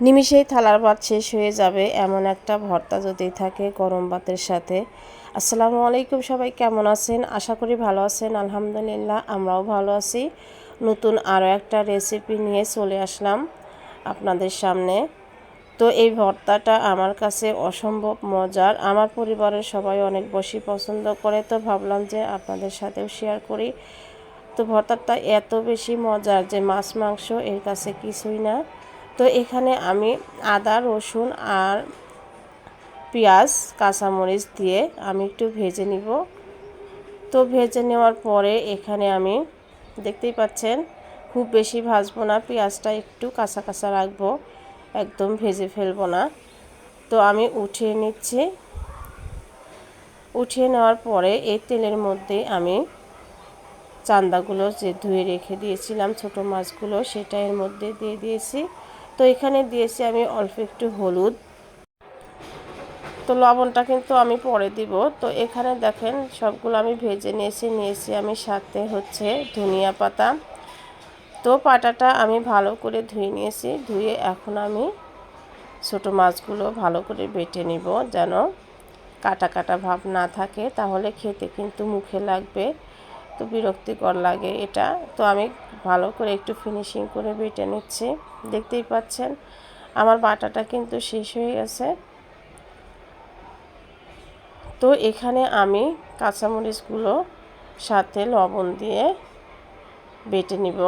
নিমিষেই থালার ভাত শেষ হয়ে যাবে এমন একটা ভর্তা যদি থাকে গরম ভাতের সাথে। আসসালামু আলাইকুম সবাই, কেমন আছেন? আশা করি ভালো আছেন, আলহামদুলিল্লাহ আমরাও ভালো আছি। নতুন আরও একটা রেসিপি নিয়ে চলে আসলাম আপনাদের সামনে। তো এই ভর্তাটা আমার কাছে অসম্ভব মজার। আমার পরিবারের সবাই অনেক বেশি পছন্দ করে, তো ভাবলাম যে আপনাদের সাথেও শেয়ার করি। তো ভর্তাটা এত বেশি মজার যে মাছ মাংস এর কাছে কিছুই না। তো এখানে আমি আদা, রসুন আর পেঁয়াজ, কাঁচামরিচ দিয়ে আমি একটু ভেজে নিব। তো ভেজে নেওয়ার পরে এখানে আমি দেখতেই পাচ্ছেন, খুব বেশি ভাজবো না, পেঁয়াজটা একটু কাঁচা কাঁচা রাখব, একদম ভেজে ফেলব না। তো আমি উঠিয়ে নিচ্ছি। উঠিয়ে নেওয়ার পরে এই তেলের মধ্যে আমি চান্দাগুলো যে ধুয়ে রেখে দিয়েছিলাম ছোট মাছগুলো, সেটা এর মধ্যে দিয়ে দিয়েছি। তো এখানে দিয়েছি আমি অল্প একটু হলুদ। তো লবণটা কিন্তু আমি পরে দিব। তো এখানে দেখেন সবগুলো আমি ভেজে নিয়েছি নিয়েছি আমি সাথে হচ্ছে ধনিয়া পাতা। তো পাটাটা আমি ভালো করে ধুয়ে নিয়েছি, ধুয়ে এখন আমি ছোট মাছগুলো ভালো করে বেটে নিব যেন কাটা কাটা ভাব না থাকে। তাহলে খেতে কিন্তু মুখে লাগবে। তো বিরক্তিকর লাগে এটা। তো আমি ভালো করে একটু ফিনিশিং করে বেটে নিচ্ছি। দেখতেই পাচ্ছেন, আমার বাটাটা কিন্তু শেষ হয়ে গেছে। তো এখানে আমি কাঁচামরিচগুলো সাথে লবণ দিয়ে বেটে নিব।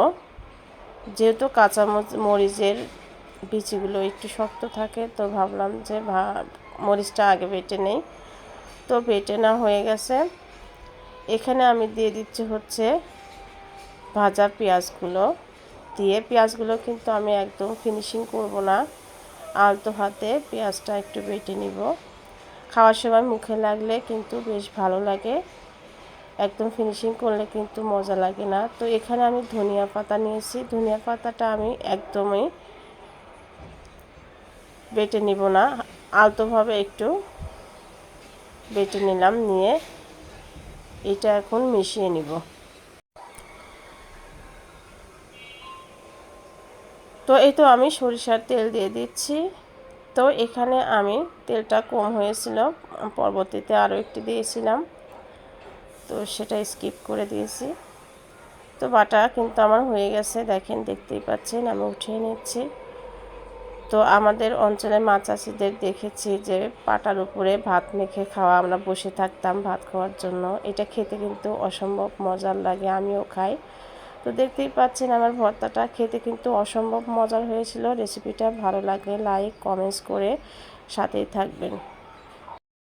যেহেতু কাঁচা মরিচের বিচিগুলো একটু শক্ত থাকে, তো ভাবলাম যে ভা মরিচটা আগে বেটে নেই। তো বেটে না হয়ে গেছে। এখানে আমি দিয়ে দিচ্ছি হচ্ছে ভাজা পেঁয়াজগুলো। দিয়ে পেঁয়াজগুলো কিন্তু আমি একদম ফিনিশিং করব না। আলতো হাতে পেঁয়াজটা একটু বেটে নিব। খাওয়ার সময় মুখে লাগলে কিন্তু বেশ ভালো লাগে। একদম ফিনিশিং করলে কিন্তু মজা লাগে না। তো এখানে আমি ধনিয়া পাতা নিয়েছি। ধনিয়া পাতাটা আমি একদমই বেটে নিব না। আলতোভাবে একটু বেটে নিলাম নিয়ে। এটা এখন মিশিয়ে নিব। তো এই তো আমি সরিষার তেল দিয়ে দিচ্ছি। তো এখানে আমি তেলটা কম হয়েছিল, পরবর্তীতে আরও একটি দিয়েছিলাম। তো সেটা স্কিপ করে দিয়েছি। তো বাটা কিন্তু আমার হয়ে গেছে, দেখেন, দেখতেই পাচ্ছেন, আমি উঠিয়ে নিচ্ছি। তো আমাদের অঞ্চলে মাছ চাষিদের দেখেছি যে পাটার উপরে ভাত মেখে খাওয়া, আমরা বসে থাকতাম ভাত খাওয়ার জন্য। এটা খেতে কিন্তু অসম্ভব মজার লাগে, আমিও খাই। তো দেখতেই পাচ্ছেন আমার ভর্তাটা, খেতে কিন্তু অসম্ভব মজার হয়েছিল। রেসিপিটা ভালো লাগলে লাইক, কমেন্টস করে সাথেই থাকবেন।